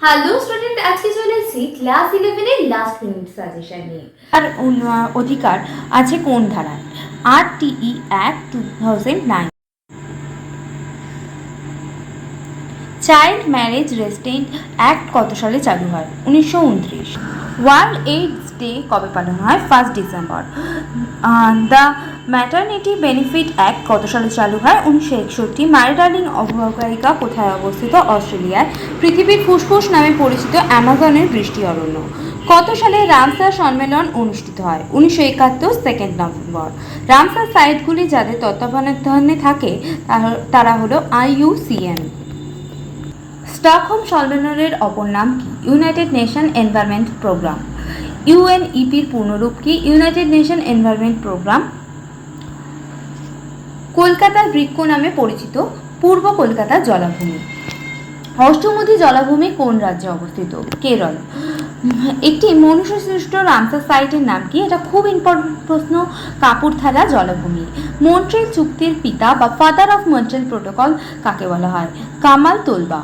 Hello student, আজকে চলে এসেছি ক্লাস ইলেভেনের লাস্ট মিনিট সাজেশন নিয়ে। উন- অধিকার আছে কোন ধারায়? R TE act two thousand nine child marriage restraint act কত সালে চালু হয়? উনিশশো উনত্রিশ। ওয়ার্ল্ড এইডস ডে কবে পালন হয়? First December the maternity benefit act কত সালে চালু হয়? উনিশশো একষট্টি। মারিডার্লিং অববাহিকা কোথায় অবস্থিত? অস্ট্রেলিয়ায়। পৃথিবীর ফুসফুস নামে পরিচিত অ্যামাজনের বৃষ্টি অরণ্য। কত সালে রামসার সম্মেলন অনুষ্ঠিত হয়? উনিশশো একাত্তর সেকেন্ড নভেম্বর রামসার সাইটগুলি যাদের তত্ত্বাবধানে থাকে তারা হলো আইইউসিএন স্টকহোম সম্মেলনের অপর নাম কি? United Nation Environment Programme. ইউএনইপির পূর্ণরূপ কি? ইউনাইটেড নেশন এনভায়রনমেন্ট প্রোগ্রাম কলকাতার বৃক্ষ নামে পরিচিত পূর্ব কলকাতার জলাভূমি। অষ্টমুধি জলাভূমি কোন রাজ্যে অবস্থিত? কেরল। একটি মনুষ্যসৃষ্ট রামসার সাইটের নাম কি? এটা খুব ইম্পর্টেন্ট প্রশ্ন। কাপুরথালা জলাভূমি। মন্ট্রিল চুক্তির পিতা বা ফাদার অফ মন্ট্রিল প্রোটোকল কাকে বলা হয়? কামাল তোলবা।